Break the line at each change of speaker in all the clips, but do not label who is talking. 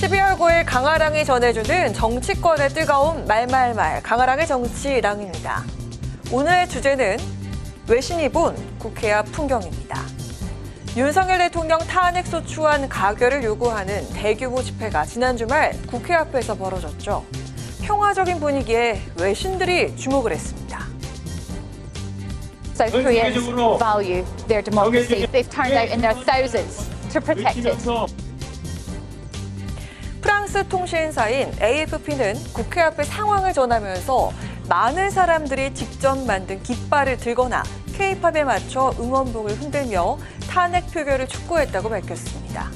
12월 9일 강아랑이 전해주는 정치권의 뜨거운 말말말 강아랑의 정치랑입니다. 오늘의 주제는 외신이 본 국회 앞 풍경입니다. 윤석열 대통령 탄핵 소 추안 가결을 요구하는 대규모 집회가 지난 주말 국회 앞에서 벌어졌죠. 평화적인 분위기에 외신들이 주목을 했습니다.
So Koreans value their democracy. They've turned out in their thousands to protect it.
프랑스 통신사인 AFP는 국회 앞의 상황을 전하면서 많은 사람들이 직접 만든 깃발을 들거나 K-팝에 맞춰 응원봉을 흔들며 탄핵 표결을 촉구했다고 밝혔습니다.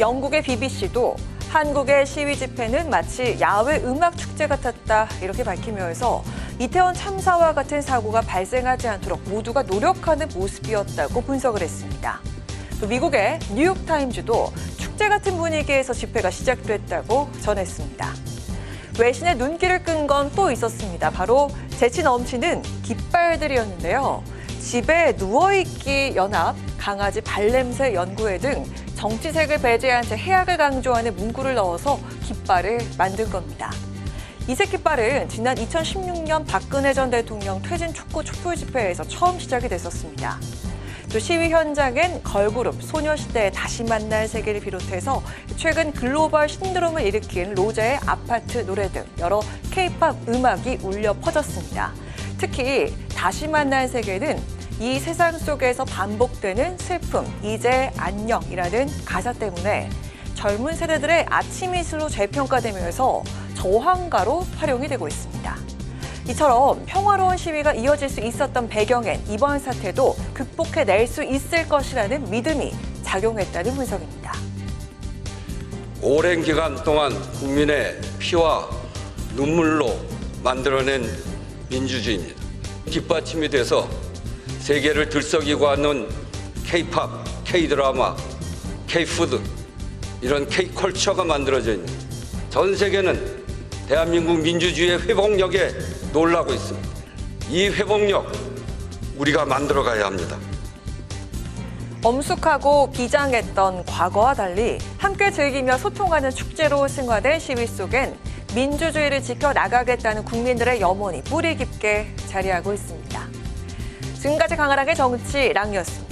영국의 BBC도 한국의 시위 집회는 마치 야외 음악 축제 같았다 이렇게 밝히면서 이태원 참사와 같은 사고가 발생하지 않도록 모두가 노력하는 모습이었다고 분석을 했습니다. 또 미국의 뉴욕타임즈도 축제 같은 분위기에서 집회가 시작됐다고 전했습니다. 외신의 눈길을 끈 건 또 있었습니다. 바로 재치 넘치는 깃발들이었는데요. 집에 누워있기 연합, 강아지 발냄새 연구회 등 정치색을 배제한 채 해악을 강조하는 문구를 넣어서 깃발을 만든 겁니다. 이색 깃발은 지난 2016년 박근혜 전 대통령 퇴진 촉구 촛불 집회에서 처음 시작이 됐었습니다. 또 시위 현장엔 걸그룹 소녀시대의 다시 만날 세계를 비롯해서 최근 글로벌 신드롬을 일으킨 로제의 아파트 노래 등 여러 케이팝 음악이 울려 퍼졌습니다. 특히 다시 만날 세계는 이 세상 속에서 반복되는 슬픔, 이제 안녕이라는 가사 때문에 젊은 세대들의 아침 이슬로 재평가되면서 저항가로 활용이 되고 있습니다. 이처럼 평화로운 시위가 이어질 수 있었던 배경엔 이번 사태도 극복해낼 수 있을 것이라는 믿음이 작용했다는 분석입니다.
오랜 기간 동안 국민의 피와 눈물로 만들어낸 민주주의입니다. 뒷받침이 돼서 세계를 들썩이고 하는 K-팝, K-드라마, K-푸드 이런 K-컬처가 만들어져 있는 전 세계는 대한민국 민주주의의 회복력에 놀라고 있습니다. 이 회복력 우리가 만들어 가야 합니다.
엄숙하고 비장했던 과거와 달리 함께 즐기며 소통하는 축제로 승화된 시위 속엔 민주주의를 지켜 나가겠다는 국민들의 염원이 뿌리 깊게 자리하고 있습니다. 지금까지 강하락의 정치 랑이었습니다.